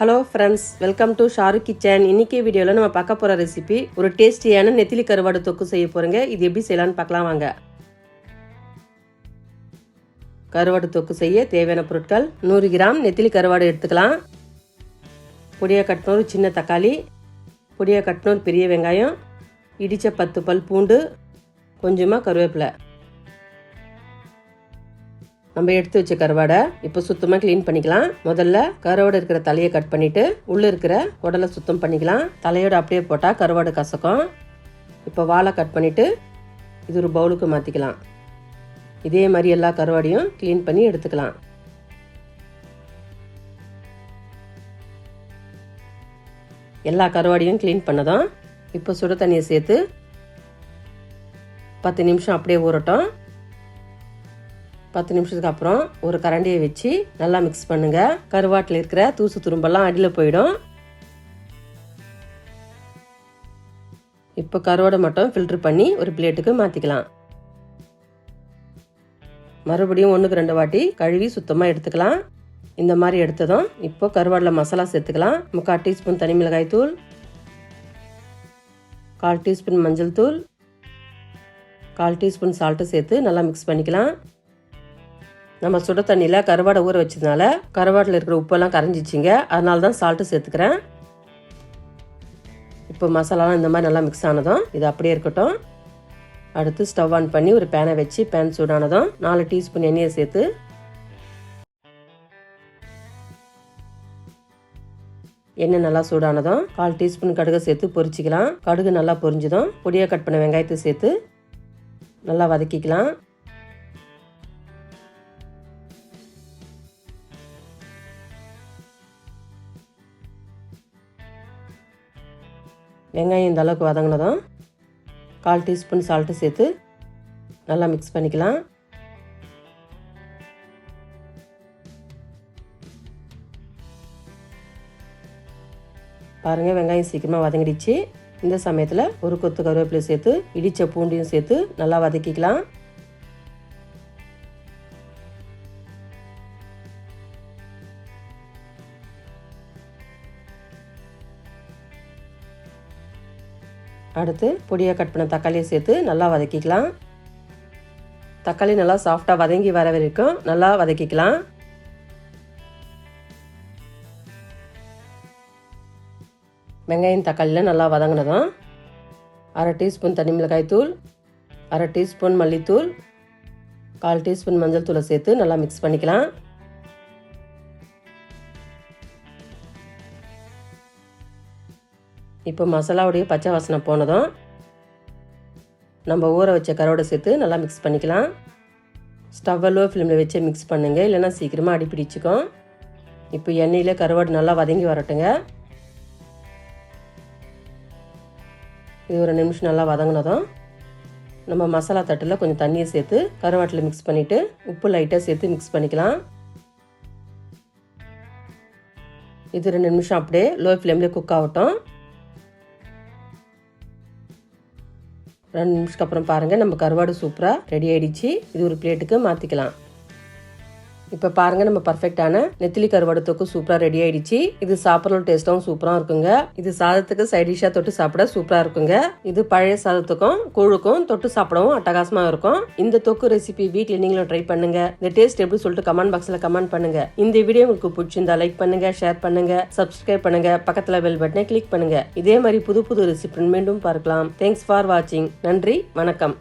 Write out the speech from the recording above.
Hello friends welcome to Shahrukh kitchen இன்னைக்கு வீடியோவில் நம்ம பார்க்க போகிற ரெசிபி ஒரு டேஸ்டியான நெத்திலி கருவாடு தொக்கு செய்ய போகிறோங்க இது எப்படி செய்யலாம்னு பார்க்கலாம் வாங்க. கருவாடு தொக்கு செய்ய தேவையான பொருட்கள் நூறு கிராம் நெத்திலி கருவாடு எடுத்துக்கலாம். பொடியாக கட்டினோரு சின்ன தக்காளி பொடியாக கட்டினோரு பெரிய வெங்காயம் இடித்த பத்து பல் பூண்டு கொஞ்சமாக கருவேப்பிலை. நம்ம எடுத்து வச்ச கருவாடை இப்போ சுத்தமாக க்ளீன் பண்ணிக்கலாம். முதல்ல கருவாடு இருக்கிற தலையை கட் பண்ணிட்டு உள்ளே இருக்கிற குடலை சுத்தம் பண்ணிக்கலாம். தலையோட அப்படியே போட்டால் கருவாடு கசக்கும். இப்போ வாழை கட் பண்ணிட்டு இது ஒரு பவுலுக்கு மாற்றிக்கலாம் இதே மாதிரி எல்லா கருவாடையும் க்ளீன் பண்ணி எடுத்துக்கலாம். எல்லா கருவாடையும் க்ளீன் பண்ணதும் இப்போ சுடு தண்ணியை சேர்த்து பத்து நிமிஷம் அப்படியே ஊறட்டும். பத்து நிமிஷத்துக்கு அப்புறம் ஒரு கரண்டியை வச்சு நல்லா மிக்ஸ் பண்ணுங்க. கருவாட்டில் இருக்கிற தூசு துரும்பெல்லாம் அடியில் போயிடும். இப்போ கருவாடை மட்டும் ஃபில்டர் பண்ணி ஒரு பிளேட்டுக்கு மாற்றிக்கலாம் மறுபடியும் ஒன்றுக்கு ரெண்டு வாட்டி கழுவி சுத்தமாக எடுத்துக்கலாம். இந்த மாதிரி எடுத்ததும் இப்போ கருவாடில் மசாலா சேர்த்துக்கலாம். முக்கால் டீஸ்பூன் தனி மிளகாய் தூள். கால் டீஸ்பூன் மஞ்சள் தூள். கால் டீஸ்பூன் சால்ட்டு சேர்த்து நல்லா மிக்ஸ் பண்ணிக்கலாம். நம்ம சுட தண்ணியில் கருவாடை ஊற வச்சதுனால கருவாட்டில் இருக்கிற உப்பெல்லாம் கரைஞ்சிச்சிங்க. அதனால தான் சால்ட்டு சேர்த்துக்கிறேன். இப்போ மசாலாலாம் இந்த மாதிரி நல்லா மிக்ஸ் ஆனதும் இது அப்படியே இருக்கட்டும். அடுத்து ஸ்டவ் ஆன் பண்ணி ஒரு பேனை வச்சு பேன் சூடானதும் நாலு டீஸ்பூன் எண்ணெயை சேர்த்து எண்ணெய் நல்லா சூடானதும் கால் டீஸ்பூன் கடுகை சேர்த்து பொரிச்சிக்கலாம். கடுகு நல்லா பொரிஞ்சதும் பொடியாக கட் பண்ண வெங்காயத்தை சேர்த்து நல்லா வதக்கிக்கலாம். வெங்காயம் இந்த அளவுக்கு வதங்கினதும் கால் டீஸ்பூன் சால்ட்டு சேர்த்து நல்லா மிக்ஸ் பண்ணிக்கலாம். பாருங்கள் வெங்காயம் சீக்கிரமாக வதங்கிடுச்சு. இந்த சமயத்தில் ஒரு கொத்து கருவேப்பிலை சேர்த்து இடித்த பூண்டையும் சேர்த்து நல்லா வதக்கிக்கலாம். அடுத்து பொடியாக கட் பண்ண தக்காளியை சேர்த்து நல்லா வதக்கிக்கலாம். தக்காளி நல்லா சாஃப்டாக வதங்கி வர வரைக்கும் நல்லா வதக்கிக்கலாம். வெங்காயம் தக்காளியில் நல்லா வதங்கினதும் அரை டீஸ்பூன் தனி மிளகாய் தூள் அரை டீஸ்பூன் மல்லித்தூள் கால் டீஸ்பூன் மஞ்சள் தூளை சேர்த்து நல்லா மிக்ஸ் பண்ணிக்கலாம். இப்போ மசாலாவுடைய பச்சை வாசனை போனதும் நம்ம ஊற வச்ச கருவாடை சேர்த்து நல்லா மிக்ஸ் பண்ணிக்கலாம். ஸ்டவ்வை லோ ஃப்ளேமில் வச்சு மிக்ஸ் பண்ணுங்கள் இல்லைன்னா சீக்கிரமாக அடி பிடிச்சிக்கும். இப்போ எண்ணெயில் கருவாடு நல்லா வதங்கி வரட்டுங்க. இது ஒரு நிமிஷம் நல்லா வதங்கினதும் நம்ம மசாலா தட்டில் கொஞ்சம் தண்ணியை சேர்த்து கருவாட்டில் மிக்ஸ் பண்ணிவிட்டு உப்பு லைட்டாக சேர்த்து மிக்ஸ் பண்ணிக்கலாம். இது ரெண்டு நிமிஷம் அப்படியே லோ ஃப்ளேம்லேயே குக் ஆகட்டும். ரெண்டு நிமிஷத்துக்கு அப்புறம் பாருங்கள் நம்ம கருவாடு சூப்பராக ரெடி ஆகிடுச்சு இது ஒரு பிளேட்டுக்கு மாற்றிக்கலாம் இப்போ பாருங்கள் நம்ம பர்ஃபெக்டான நெத்திலி கருவாடு தொக்கு சூப்பராக ரெடி ஆயிடுச்சு. இது சாப்பிட்ற டேஸ்ட்டாகவும் சூப்பராக இருக்குங்க. இது சாதத்துக்கு சைட் டிஷ்ஷாக தொட்டு சாப்பிட சூப்பராக இருக்குங்க. இது பழைய சாதத்துக்கும் கூழுக்கும் தொட்டு சாப்பிடவும் அட்டகாசமாக இருக்கும். இந்த தொக்கு ரெசிபி வீட்டில் நீங்களும் ட்ரை பண்ணுங்க. இந்த டேஸ்ட் எப்படி சொல்லிட்டு கமெண்ட் பாக்ஸில் கமெண்ட் பண்ணுங்க. இந்த வீடியோ உங்களுக்கு பிடிச்சிருந்தா லைக் பண்ணுங்க ஷேர் பண்ணுங்க சப்ஸ்கிரைப் பண்ணுங்க பக்கத்தில் பெல் பட்டனை கிளிக் பண்ணுங்க. இதே மாதிரி புது புது ரெசிபி மீண்டும் பார்க்கலாம். தேங்க்ஸ் ஃபார் வாட்சிங் நன்றி வணக்கம்.